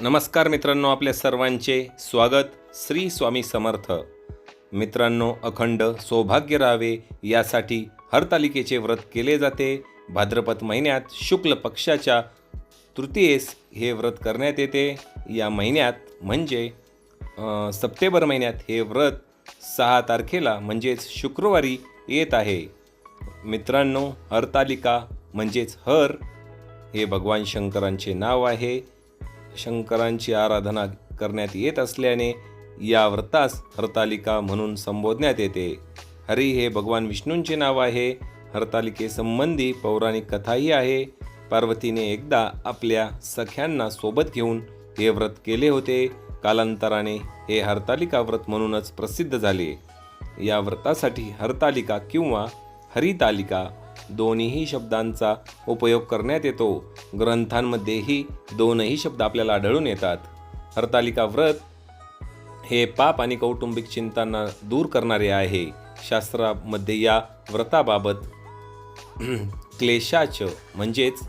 नमस्कार मित्रांनो आपल्या सर्वांचे स्वागत श्री स्वामी समर्थ. मित्रांनो अखंड सौभाग्य राहावे यासाठी हरतालिकेचे व्रत केले जाते. भाद्रपद महिन्यात शुक्ल पक्षाच्या तृतीयेस हे व्रत करण्यात येते. या महिन्यात म्हणजे सप्टेंबर महिन्यात हे व्रत सहा तारखेला म्हणजेच शुक्रवारी येत आहे. मित्रांनो हरतालिका म्हणजेच हर हे भगवान शंकरांचे नाव आहे. शंकरांची आराधना करण्यात येत असल्याने या व्रतास हरतालिका म्हणून संबोधण्यात येते. हरी हे भगवान विष्णूंचे नाव आहे. हरतालिकेसंबंधी पौराणिक कथाही आहे. पार्वतीने एकदा आपल्या सख्यांना सोबत घेऊन हे व्रत केले होते. कालांतराने हे हरतालिका व्रत म्हणूनच प्रसिद्ध झाले. या व्रतासाठी हरतालिका किंवा हरितालिका दोन्ही शब्दांचा उपयोग करण्यात येतो. ग्रंथांमध्येही दोनही शब्द आपल्याला आढळून येतात. हरतालिका व्रत हे पाप आणि कौटुंबिक चिंतांना दूर करणारे आहे. शास्त्रामध्ये या व्रताबाबत क्लेशाच म्हणजेच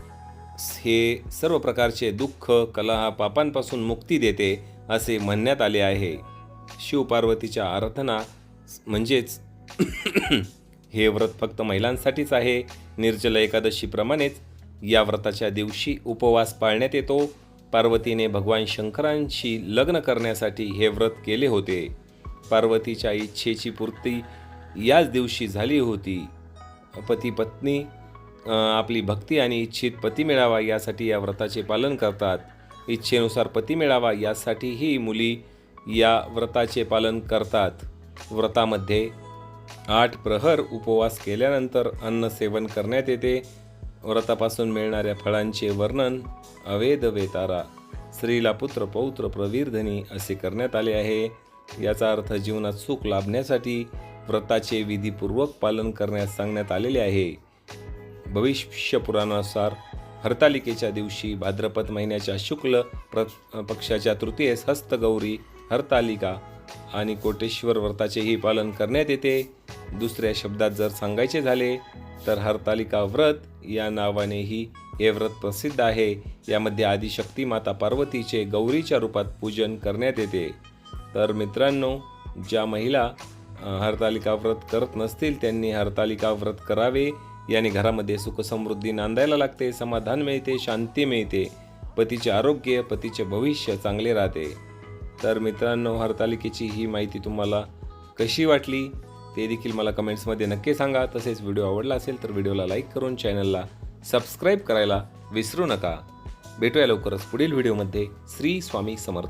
हे सर्व प्रकारचे दुःख कलह पापांपासून मुक्ती देते असे म्हणण्यात आले आहे. शिवपार्वतीच्या आराधना म्हणजेच हे व्रत फक्त महिलांसाठीच आहे. निर्जल एकादशीप्रमाणेच या व्रताच्या दिवशी उपवास पाळण्यात येतो. पार्वतीने भगवान शंकरांशी लग्न करण्यासाठी हे व्रत केले होते. पार्वतीच्या इच्छेची पूर्ती याच दिवशी झाली होती. पती पत्नी आपली भक्ती आणि इच्छित पती मिळावा यासाठी या व्रताचे पालन करतात. इच्छेनुसार पती मिळावा यासाठीही मुली या व्रताचे पालन करतात. व्रतामध्ये आठ प्रहर उपवास केल्यानंतर अन्न सेवन करण्यात येते. व्रतापासून मिळणाऱ्या फळांचे वर्णन अवेद वेतारा स्त्रीला पुत्र पौत्र प्रवीरधनी असे करण्यात आले आहे. याचा अर्थ जीवनात सुख लाभण्यासाठी व्रताचे विधीपूर्वक पालन करण्यास सांगण्यात आलेले आहे. भविष्य पुराणानुसार हरतालिकेच्या दिवशी भाद्रपद महिन्याच्या शुक्ल प्र पक्षाच्या तृतीयेस हस्तगौरी हरतालिका आणि कोटेश्वर व्रताचेही पालन करण्यात येते. दुसऱ्या शब्दात जर सांगायचे झाले तर हरतालिका व्रत या नावानेही हे व्रत प्रसिद्ध आहे. यामध्ये आदिशक्ती माता पार्वतीचे गौरीच्या रूपात पूजन करण्यात येते. तर मित्रांनो ज्या महिला हरतालिका व्रत करत नसतील त्यांनी हरतालिका व्रत करावे. याने घरामध्ये सुखसमृद्धी नांदायला लागते समाधान मिळते शांती मिळते. पतीचे आरोग्य पतीचे भविष्य चांगले राहते. तर मित्रांनो हरतालिकेची ही माहिती तुम्हाला कशी वाटली? ते देखील मला कमेंट्समध्ये नक्की सांगा. तसेच व्हिडिओ आवडला असेल तर व्हिडिओला लाईक करून चॅनलला सबस्क्राईब करायला विसरू नका. भेटूया लवकरच पुढील व्हिडिओमध्ये. श्री स्वामी समर्थ.